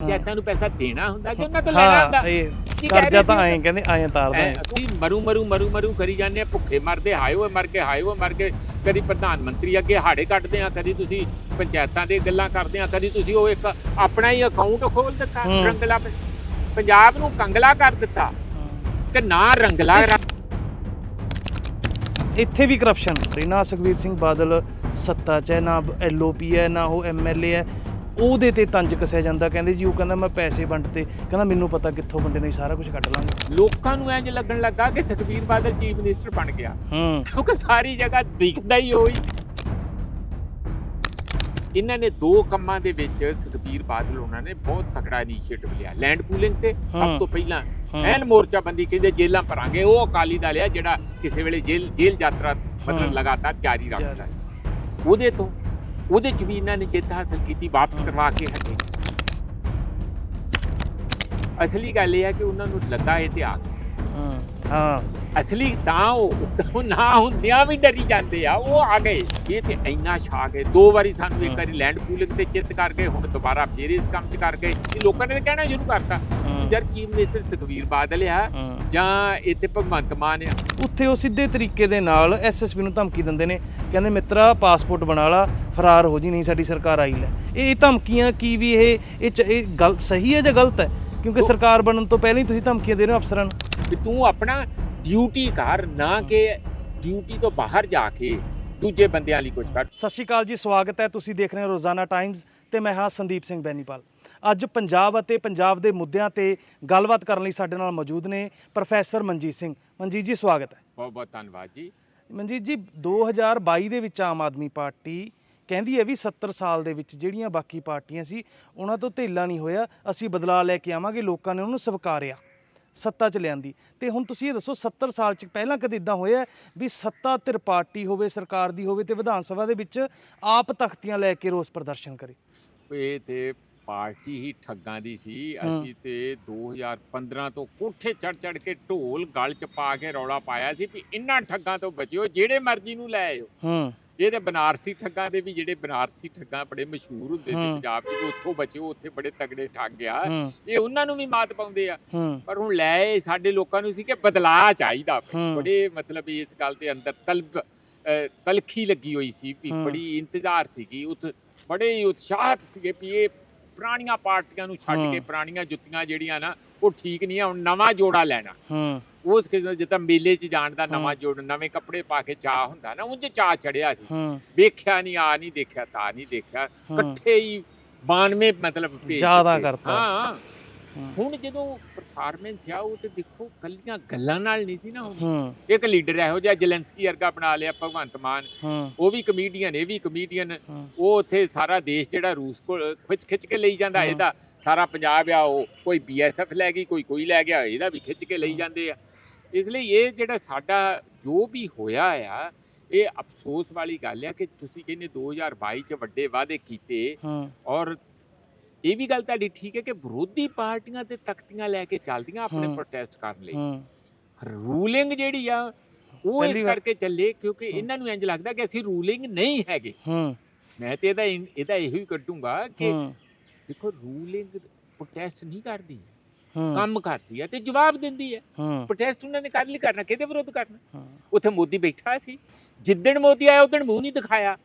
ਪੰਚਾਇਤਾਂ ਨੂੰ ਪੈਸਾ ਦੇਣਾ ਹੁੰਦਾ ਕਿ ਉਹਨਾਂ ਤੋਂ ਲੈਣਾ ਹੁੰਦਾ? ਇਹ ਕੀ ਕਹਿ ਕਰਜ਼ਾ ਰਹੇ ਤਾਂ ਸੀ? ਐਂ ਕਹਿੰਦੇ ਐਂ ਤਾਰਦਾ। ਐ, ਅਸੀਂ ਮਰੂ ਮਰੂ ਮਰੂ ਮਰੂ ਕਰੀ ਜਾਂਦੇ ਆ ਭੁੱਖੇ ਮਰਦੇ ਹਾਏ ਓਏ ਮਰ ਕੇ ਹਾਏ ਓਏ ਮਰ ਕੇ ਕਦੀ ਪ੍ਰਧਾਨ ਮੰਤਰੀ ਅੱਗੇ ਹਾੜੇ ਕੱਢਦੇ ਆ ਕਦੀ ਤੁਸੀਂ ਪੰਚਾਇਤਾਂ ਦੇ ਗੱਲਾਂ ਕਰਦੇ ਆ ਕਦੀ ਤੁਸੀਂ ਉਹ ਇੱਕ ਆਪਣਾ ਹੀ ਅਕਾਊਂਟ ਖੋਲ ਦਿੱਤਾ ਹੂੰ। ਰੰਗਲਾ ਪ- ਪੰਜਾਬ ਨੂੰ ਕੰਗਲਾ ਕਰ ਦਿੱਤਾ। ਕਿ ਨਾ ਰੰਗਲਾ ਰ- ਇੱਥੇ ਵੀ ਕਰਪਸ਼ਨ ਨਾ ਸੁਖਵੀਰ ਸਿੰਘ ਬਾਦਲ ਸੱਤਾ 'ਚ ਹੈ ਨਾ ਐਲਓਪੀ ਹੈ ਨਾ ਉਹ ਐਮਐਲਏ ਹੈ। ਉਹਦੇ ਤੇ ਤੰਜ ਕਸਿਆ ਜਾਂਦਾ ਕਹਿੰਦੇ ਜੀ ਉਹ ਕਹਿੰਦਾ ਮੈਂ ਪੈਸੇ ਵੰਡਤੇ ਕਹਿੰਦਾ ਮੈਨੂੰ ਪਤਾ ਕਿੱਥੋਂ ਵੰਡੇ ਨਹੀਂ ਸਾਰਾ ਕੁਝ ਕੱਢ ਲਾਂਗੇ ਲੋਕਾਂ ਨੂੰ ਇੰਜ ਲੱਗਣ ਲੱਗਾ ਕਿ ਸੁਖਬੀਰ ਬਾਦਲ ਚੀਫ ਮਿਨਿਸਟਰ ਬਣ ਗਿਆ ਹੂੰ ਕਿਉਂਕਿ ਸਾਰੀ ਜਗ੍ਹਾ ਦਿਖਦਾ ਹੀ ਹੋਈ ਇਹਨਾਂ ਨੇ ਦੋ ਕੰਮਾਂ ਦੇ ਵਿੱਚ ਸੁਖਬੀਰ ਬਾਦਲ ਉਹਨਾਂ ਨੇ ਬਹੁਤ ਤਕੜਾ ਇਨੀਸ਼ੀਏਟਿਵ ਲਿਆ ਲੈਂਡ ਪੂਲਿੰਗ ਤੇ। ਸਭ ਤੋਂ ਪਹਿਲਾਂ। ਐਨ ਮੋਰਚਾਬੰਦੀ ਕਹਿੰਦੇ ਜੇਲਾਂ ਭਰਾਂਗੇ ਉਹ ਅਕਾਲੀ ਦਲ ਆ ਜਿਹੜਾ ਕਿਸੇ ਵੇਲੇ ਜੇਲ੍ਹ ਜੇਲ੍ਹ ਯਾਤਰਾ। ਮਤਲਬ ਲਗਾਤਾਰ ਜਾਰੀ ਰੱਖਦਾ ਉਹਦੇ ਤੋਂ ਉਹਦੇ ਚ ਵੀ ਇਹਨਾਂ ਨੇ ਜਿੱਤ ਹਾਸਲ ਕੀਤੀ ਵਾਪਸ। ਕਰਵਾ ਕੇ ਹਟੇ ਅਸਲੀ ਗੱਲ ਇਹ ਹੈ ਕਿ ਉਹਨਾਂ ਨੂੰ ਲੱਗਾ ਗਿਆ। ਹਾਂ ਹਾਂ ਅਸਲੀ ਤਾਂ ਉਹ ਨਾ ਹੁੰਦਿਆਂ ਵੀ ਡਰੀ ਜਾਂਦੇ ਆ ਉਹ ਆ ਗਏ ਇਹ ਤੇ ਇੰਨਾ ਛਾ ਗਏ ਦੋ ਵਾਰੀ ਸਾਨੂੰ ਇੱਕ। ਵਾਰੀ ਲੈਂਡ ਪੂਲਿੰਗ ਤੇ ਚਿੱਤ ਕਰ ਗਏ ਹੁਣ ਦੁਬਾਰਾ ਫੇਰ ਇਸ ਕੰਮ 'ਚ ਕਰ ਗਏ ਇਹ ਲੋਕਾਂ ਨੇ ਕਹਿਣਾ ਸ਼ੁਰੂ ਕਰਤਾ ਜਦ ਚੀਫ ਮਿਨਿਸਟਰ ਸੁਖਵੀਰ ਬਾਦਲ ਆ ਜਾਂ ਇੱਥੇ ਭਗਵੰਤ ਮਾਨ ਆ। ਉੱਥੇ ਉਹ ਸਿੱਧੇ ਤਰੀਕੇ ਦੇ ਨਾਲ ਐਸਐਸਪੀ ਨੂੰ ਧਮਕੀ ਦਿੰਦੇ ਨੇ ਕਹਿੰਦੇ ਮਿੱਤਰਾ ਪਾਸਪੋਰਟ ਬਣਾ ਲਾ ਫਰਾਰ ਹੋ ਜੀ ਨਹੀਂ ਸਾਡੀ ਸਰਕਾਰ ਆਈ ਲੈ। ਇਹ ਧਮਕੀਆਂ ਕੀ ਵੀ ਇਹ ਇਹ ਗੱਲ ਸਹੀ ਹੈ ਜਾਂ ਗਲਤ ਹੈ? ਕਿਉਂਕਿ ਸਰਕਾਰ ਬਣਨ ਤੋਂ ਪਹਿਲਾਂ ਹੀ ਤੁਸੀਂ ਧਮਕੀਆਂ ਦੇ ਰਹੇ ਹੋ ਅਫਸਰਾਂ ਨੂੰ। ਵੀ ਤੂੰ ਆਪਣਾ ਡਿਊਟੀ ਕਰ ਨਾ ਕਿ ਡਿਊਟੀ ਤੋਂ ਬਾਹਰ ਜਾ ਕੇ ਦੂਜੇ ਬੰਦਿਆਂ ਲਈ ਕੁਝ ਕਰ। ਸਤਿ ਸ਼੍ਰੀ ਅਕਾਲ ਜੀ ਸਵਾਗਤ ਹੈ। ਤੁਸੀਂ ਦੇਖ ਰਹੇ ਹੋ ਰੋਜ਼ਾਨਾ ਟਾਈਮਜ਼ ਤੇ ਮੈਂ ਹਾਂ ਸੰਦੀਪ ਸਿੰਘ ਬੈਨੀਪਾਲ। ਅੱਜ ਪੰਜਾਬ ਅਤੇ ਪੰਜਾਬ ਦੇ ਮੁੱਦਿਆਂ ਤੇ ਗੱਲਬਾਤ ਕਰਨ ਲਈ ਸਾਡੇ ਨਾਲ ਮੌਜੂਦ ਨੇ ਪ੍ਰੋਫੈਸਰ ਮਨਜੀਤ ਸਿੰਘ। ਮਨਜੀਤ ਜੀ ਸਵਾਗਤ ਹੈ। ਬਹੁਤ ਬਹੁਤ ਧੰਨਵਾਦ ਜੀ। ਮਨਜੀਤ ਜੀ 2022 ਦੇ ਵਿੱਚ ਆਮ ਆਦਮੀ ਪਾਰਟੀ ਕਹਿੰਦੀ ਹੈ ਵੀ 70 ਸਾਲ ਦੇ ਵਿੱਚ ਜਿਹੜੀਆਂ ਬਾਕੀ ਪਾਰਟੀਆਂ ਸੀ ਉਹਨਾਂ ਤੋਂ ਧੇਲਾ ਨਹੀਂ ਹੋਇਆ। ਅਸੀਂ ਬਦਲਾਅ ਲੈ ਕੇ ਆਵਾਂਗੇ ਲੋਕਾਂ ਨੇ ਉਹਨੂੰ ਸਵੀਕਾਰਿਆ ਸੱਤਾ ਚ ਲਿਆਂਦੀ। ਤੇ ਹੁਣ ਤੁਸੀਂ ਇਹ ਦੱਸੋ 70 ਸਾਲ ਚ ਪਹਿਲਾਂ ਕਦੇ ਇਦਾਂ ਹੋਇਆ ਵੀ ਸੱਤਾ ਧਿਰ ਪਾਰਟੀ ਹੋਵੇ ਸਰਕਾਰ ਦੀ ਹੋਵੇ ਤੇ ਵਿਧਾਨ ਸਭਾ ਦੇ ਵਿੱਚ ਆਪ ਤਖਤੀਆਂ ਲੈ ਕੇ ਰੋਸ ਪ੍ਰਦਰਸ਼ਨ ਕਰੇ? ਇਹ ਤੇ ਪਾਰਟੀ ਹੀ ਠੱਗਾਂ ਦੀ ਸੀ। ਅਸੀਂ ਤੇ 2015 ਤੋਂ ਕੋਠੇ ਚੜ ਚੜ ਕੇ ਢੋਲ ਗਲ ਚ ਪਾ ਕੇ ਰੌਲਾ ਪਾਇਆ ਸੀ ਵੀ ਇਹਨਾਂ ਠੱਗਾਂ ਤੋਂ ਬਚਿਓ ਜਿਹੜੇ ਮਰਜ਼ੀ ਨੂੰ ਲੈ ਆਇਓ। ਹੂੰ। ਇਹ ਤੇ ਬਨਾਰਸੀ ਠੱਗਾਂ ਦੇ ਵੀ ਜਿਹੜੇ ਬਨਾਰਸੀ ਠੱਗਾਂ ਬੜੇ ਮਸ਼ਹੂਰ ਹੁੰਦੇ ਸੀ। ਪੰਜਾਬ 'ਚ ਉੱਥੋਂ ਬਚਿਓ ਉੱਥੇ ਬੜੇ ਤਗੜੇ ਠੱਗ ਆ। ਇਹ ਉਹਨਾਂ ਨੂੰ ਵੀ ਮਾਤ ਪਾਉਂਦੇ ਆ। ਪਰ ਹੁਣ ਲੈ ਸਾਡੇ ਲੋਕਾਂ ਨੂੰ ਸੀ ਕਿ ਬਦਲਾਅ ਚਾਹੀਦਾ। ਬੜੇ ਮਤਲਬ ਇਸ ਗੱਲ ਦੇ ਅੰਦਰ ਤਲਬ ਤਲਖੀ ਲੱਗੀ ਹੋਈ ਸੀ ਵੀ। ਬੜੀ ਇੰਤਜ਼ਾਰ ਸੀਗੀ। ਉਤ ਬੜੇ ਉਤਸ਼ਾਹਤ ਸੀਗੇ ਵੀ ਇਹ ਪੁਰਾਣੀਆਂ ਪਾਰਟੀਆਂ ਨੂੰ ਛੱਡ। ਕੇ ਪੁਰਾਣੀਆਂ ਜੁੱਤੀਆਂ ਜਿਹੜੀਆਂ ਨਾ ਉਹ ਠੀਕ ਨਹੀਂ ਆ ਹੁਣ ਨਵਾਂ ਜੋੜਾ ਲੈਣਾ ਹੂੰ ਉਸ ਕਿਸਮ ਜਿੱਦਾਂ ਮੇਲੇ 'ਚ ਜਾਣ ਦਾ ਨਵਾਂ। ਜੋੜ ਨਵੇਂ ਕੱਪੜੇ ਪਾ ਕੇ ਚਾਹ ਹੁੰਦਾ ਨਾ ਉਂਝ ਚਾਹ ਚੜਿਆ ਸੀ ਵੇਖਿਆ ਨਹੀਂ ਆ ਨਹੀਂ ਦੇਖਿਆ ਤਾਂ ਨਹੀਂ ਦੇਖਿਆ ਇਕੱਠੇ ਹੀ 92 ਮਤਲਬ ਜ਼ਿਆਦਾ। ਕਰਤਾ। ਹੂੰ। ਹੁਣ ਜਦੋਂ ਪਰਫਾਰਮੈਂਸ ਆ ਉਹ ਤੇ ਦੇਖੋ ਕੱਲੀਆਂ ਗੱਲਾਂ ਨਾਲ ਨਹੀਂ ਸੀ ਨਾ ਹੋਣੀ। ਹੂੰ। ਇੱਕ ਲੀਡਰ ਇਹੋ ਜਿਹਾ ਜਲੈਂਸਕੀ ਵਰਗਾ ਬਣਾ ਲਿਆ ਭਗਵੰਤ ਮਾਨ। ਹੂੰ। ਉਹ ਵੀ ਕਮੇਡੀਅਨ ਇਹ ਵੀ ਕਮੇਡੀਅਨ ਹੂੰ। ਉਹ ਉੱਥੇ ਸਾਰਾ ਦੇਸ਼ ਜਿਹੜਾ ਰੂਸ ਕੋਲ ਖਿੱਚ ਖਿੱਚ ਕੇ ਲਈ ਜਾਂਦਾ ਹਾਂ। ਇਹਦਾ। ਸਾਰਾ ਪੰਜਾਬ ਆ ਉਹ ਕੋਈ ਬੀਐਸਐਫ ਲੈ ਗਈ ਕੋਈ ਕੋਈ ਲੈ ਗਿਆ ਇਹਦਾ ਵੀ ਖਿੱਚ ਕੇ ਲਈ ਜਾਂਦੇ ਆ। ਇਸ ਲਈ ਇਹ ਜਿਹੜਾ ਸਾਡਾ ਜੋ ਵੀ ਹੋਇਆ ਆ ਇਹ ਅਫਸੋਸ ਵਾਲੀ ਗੱਲ ਆ ਕਿ ਤੁਸੀਂ ਕਹਿੰਦੇ 2022 ਚ ਵੱਡੇ ਵਾਅਦੇ ਕੀਤੇ ਹੂੰ। ਔਰ ਇਹ ਵੀ ਗੱਲ ਤੁਹਾਡੀ ਠੀਕ ਹੈ ਕਿ ਵਿਰੋਧੀ ਪਾਰਟੀਆਂ ਤੇ ਤਖਤੀਆਂ ਲੈ ਕੇ ਚੱਲਦੀਆਂ ਆਪਣੇ। ਪ੍ਰੋਟੈਸਟ ਕਰਨ ਲਈ। ਰੂਲਿੰਗ ਜਿਹੜੀ ਆ ਉਹ ਇਸ ਕਰਕੇ ਚੱਲੇ ਕਿਉਂਕਿ। ਇਹਨਾਂ ਨੂੰ ਇੰਜ ਲੱਗਦਾ ਕਿ ਅਸੀਂ ਰੂਲਿੰਗ ਨਹੀਂ ਹੈਗੇ। ਮੈਂ ਤੇ ਇਹਦਾ ਇਹਦਾ ਇਹੋ ਹੀ ਕੱਢੂੰਗਾ ਕਿ ਦੇਖੋ ਰੂਲਿੰਗ ਪ੍ਰੋਟੈਸਟ ਨਹੀਂ ਕਰਦੀ ਕੰਮ ਕਰਦੀ ਹੈ ਤੇ ਜਵਾਬ ਦਿੰਦੀ ਹੈ। ਪ੍ਰੋਟੈਸਟ ਉਹਨਾਂ ਨੇ ਕਰ ਲਈ ਕਰਨਾ ਕਿਹਦੇ ਵਿਰੁੱਧ ਕਰਨਾ। ਉੱਥੇ ਮੋਦੀ ਬੈਠਾ ਸੀ। ਜਿੱਦਣ ਮੋਦੀ ਆਇਆ ਉਦੋਂ ਮੂੰਹ ਨਹੀਂ ਦਿਖਾਇਆ।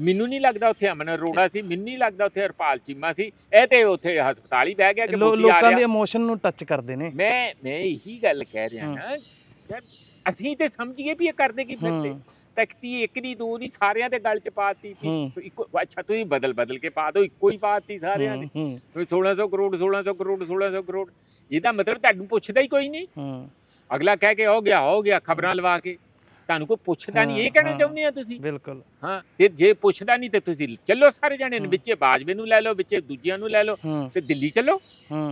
ਮੈਨੂੰ ਨਹੀਂ ਲੱਗਦਾ ਉੱਥੇ ਅਮਨ ਅਰੋੜਾ ਸੀ ਮੈਨੂੰ ਨਹੀਂ ਲੱਗਦਾ ਉੱਥੇ ਹਰਪਾਲ ਚੀਮਾ ਸੀ। ਇਹ ਤੇ ਉੱਥੇ ਹਸਪਤਾਲ ਹੀ ਬਹਿ ਗਿਆ ਕਿ ਲੋ- ਮੋਦੀ ਆ ਲੋਕਾਂ ਰਿਹਾ। ਦੇ ਇਮੋਸ਼ਨ ਨੂੰ ਟੱਚ ਕਰਦੇ ਨੇ। ਮੈਂ ਮੈਂ ਇਹੀ ਗੱਲ ਕਹਿ ਰਿਹਾ ਹਾਂ। ਨਾ ਯਾਰ ਅਸੀਂ ਤੇ ਸਮਝੀਏ ਵੀ ਇਹ ਕਰਦੇ ਕੀ ਫਿਰਦੇ। ਹੂੰ ਤਖਤੀ ਇੱਕ ਨਹੀਂ ਦੋ ਨਹੀਂ ਸਾਰਿਆਂ ਦੇ ਗਲ ਚ ਪਾਤੀ ਹੂੰ। ਸ- ਇੱਕੋ ਅੱਛਾ ਤੁਸੀਂ ਬਦਲ ਬਦਲ ਕੇ ਪਾ ਦਿਓ ਇੱਕੋ ਹੀ ਪਾਤੀ ਸਾਰਿਆਂ ਦੀ। ਹੂੰ। ਵੀ 1600 ਕਰੋੜ 1600 ਕਰੋੜ 1600 ਕਰੋੜ। ਇਹਦਾ ਮਤਲਬ ਤੁਹਾਨੂੰ ਪੁੱਛਦਾ ਹੀ ਕੋਈ ਨਹੀਂ। ਹੂੰ। ਅਗਲਾ ਕਹਿ ਕੇ ਹੋ ਗਿਆ ਹੋ ਗਿਆ ਖਬਰਾਂ ਲਵਾ ਕੇ। ਤੁਹਾਨੂੰ ਕੋਈ ਪੁੱਛਦਾ ਨਹੀਂ ਇਹ ਕਹਿਣਾ। ਚਾਹੁੰਦੇ ਆ ਤੁਸੀਂ? ਬਿਲਕੁਲ। ਹਾਂ ਤੇ ਜੇ ਪੁੱਛਦਾ ਨਹੀਂ ਤੇ ਤੁਸੀਂ ਚੱਲੋ ਸਾਰੇ ਜਣੇ। ਵਿੱਚੇ ਬਾਜਵੇ ਨੂੰ ਲੈ ਲਓ ਵਿੱਚੇ ਦੂਜਿਆਂ ਨੂੰ ਲੈ ਲਓ ਤੇ ਦਿੱਲੀ ਚੱਲੋ।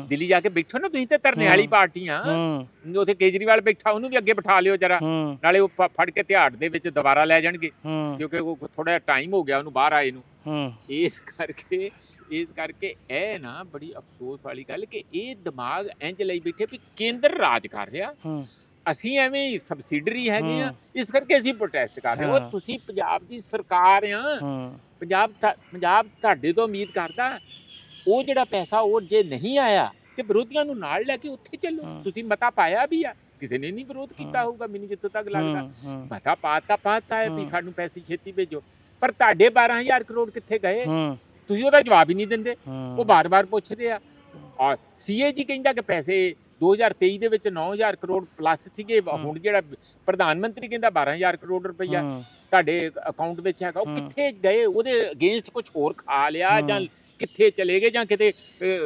ਦਿੱਲੀ ਜਾ ਕੇ ਬੈਠੋ ਨਾ ਤੁਸੀਂ ਤੇ ਧਰਨੇ ਵਾਲੀ। ਪਾਰਟੀਆਂ। ਉੱਥੇ ਕੇਜਰੀਵਾਲ ਬੈਠਾ ਉਹਨੂੰ ਵੀ ਅੱਗੇ ਬਿਠਾ ਲਿਓ ਜਰਾ। ਨਾਲੇ ਉਹ ਫੜ ਕੇ ਤਿਹਾੜ ਦੇ ਵਿੱਚ ਦੁਬਾਰਾ ਲੈ ਜਾਣਗੇ। ਕਿਉਂਕਿ ਉਹ ਥੋੜਾ ਟਾਈਮ ਹੋ ਗਿਆ ਉਹਨੂੰ ਬਾਹਰ ਆਏ ਨੂੰ। ਇਸ ਕਰਕੇ ਇਸ ਕਰਕੇ ਇਹ ਨਾ ਬੜੀ ਅਫਸੋਸ ਵਾਲੀ ਗੱਲ ਕਿ ਇਹ ਦਿਮਾਗ ਇੰਜ ਲਈ ਬੈਠੇ ਵੀ ਕੇਂਦਰ ਰਾਜ ਕਰ ਰਿਹਾ। ਅਸੀਂ ਐਵੇਂ ਹੀ ਸਬਸਿਡਰੀ ਹੈਗੇ ਆ। ਇਸ ਕਰਕੇ ਅਸੀਂ ਪ੍ਰੋਟੈਸਟ ਕਰ ਰਹੇ। ਉਹ ਤੁਸੀਂ ਪੰਜਾਬ ਦੀ ਸਰਕਾਰ ਆ। ਪੰਜਾਬ ਪੰਜਾਬ ਤੁਹਾਡੇ ਤੋਂ ਉਮੀਦ ਕਰਦਾ ਉਹ ਜਿਹੜਾ ਪੈਸਾ ਉਹ ਜੇ ਨਹੀਂ ਆਇਆ ਤੇ ਵਿਰੋਧੀਆਂ ਨੂੰ ਨਾਲ ਲੈ ਕੇ ਉੱਥੇ ਚੱਲੋ। ਤੁਸੀਂ ਮਤਾ ਪਾਇਆ ਵੀ ਆ। ਕਿਸੇ ਨੇ ਨਹੀਂ ਵਿਰੋਧ ਕੀਤਾ। ਹੋਊਗਾ ਮੈਨੂੰ ਜਿੱਥੋਂ ਤੱਕ ਲੱਗਦਾ। ਮਤਾ ਪਾਤਾ ਪਾਤਾ ਹੈ ਵੀ। ਸਾਨੂੰ ਪੈਸੇ ਛੇਤੀ ਭੇਜੋ। ਪਰ ਤੁਹਾਡੇ 12000 ਕਰੋੜ ਕਿੱਥੇ ਗਏ? ਤੁਸੀਂ ਉਹਦਾ ਜਵਾਬ ਹੀ ਨਹੀਂ ਦਿੰਦੇ। ਉਹ ਬਾਰ-ਬਾਰ ਪੁੱਛਦੇ ਆ। ਔਰ ਸੀਏਜੀ ਕਹਿੰਦਾ ਕਿ ਪੈਸੇ 2023 ਦੇ ਵਿੱਚ 9000 ਕਰੋੜ ਪਲੱਸ ਸੀਗੇ ਹਾਂ। ਹੁਣ ਜਿਹੜਾ ਪ੍ਰਧਾਨ ਮੰਤਰੀ ਕਹਿੰਦਾ 12000 ਕਰੋੜ ਰੁਪਈਆ ਹੂੰ, ਤੁਹਾਡੇ ਅਕਾਊਂਟ ਵਿੱਚ ਹੈਗਾ ਉਹ ਹਾਂ। ਕਿੱਥੇ ਗਏ ਉਹਦੇ ਅਗੇਂਸਟ ਕੁਝ ਹੋਰ ਖਾ ਲਿਆ ਹਾਂ। ਜਾਂ ਕਿੱਥੇ ਚਲੇ ਗਏ ਜਾਂ ਕਿਤੇ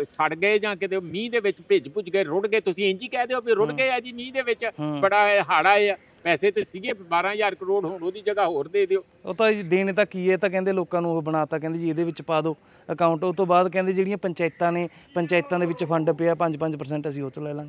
ਸੜ ਗਏ ਜਾਂ ਕਿਤੇ ਮੀਂਹ ਦੇ ਵਿੱਚ ਭਿੱਜ ਭੁੱਜ ਗਏ ਰੁੜ ਗਏ ਤੁਸੀਂ ਇੰਜ ਹੀ ਕਹਿ ਦਿਓ ਵੀ ਰੁੜ ਹਾਂ। ਗਏ ਆ ਜੀ ਮੀਂਹ ਦੇ ਵਿੱਚ ਹੂੰ। ਬੜਾ ਹਾੜਾ ਆ ਪੈਸੇ ਤੇ ਸੀਗੇ 12000 ਕਰੋੜ ਹੁਣ ਉਹਦੀ ਜਗ੍ਹਾ ਹੋਰ ਦੇ ਦਿਓ। ਉਹ ਤਾਂ ਜੀ ਦੇਣੇ ਤਾਂ ਕੀ ਹੈ, ਇਹ ਤਾਂ ਕਹਿੰਦੇ ਲੋਕਾਂ ਨੂੰ ਉਹ ਬਣਾਤਾ, ਕਹਿੰਦੇ ਜੀ ਇਹਦੇ ਵਿੱਚ ਪਾ ਦਿਓ ਅਕਾਊਂਟ ਉਹ ਤੋਂ ਬਾਅਦ ਕਹਿੰਦੇ ਜਿਹੜੀਆਂ ਪੰਚਾਇਤਾਂ ਨੇ, ਪੰਚਾਇਤਾਂ ਦੇ ਵਿੱਚ ਫੰਡ ਪਿਆ 5-5% ਅਸੀਂ ਉਹ ਤੋਂ ਲੈ ਲਾਂਗੇ।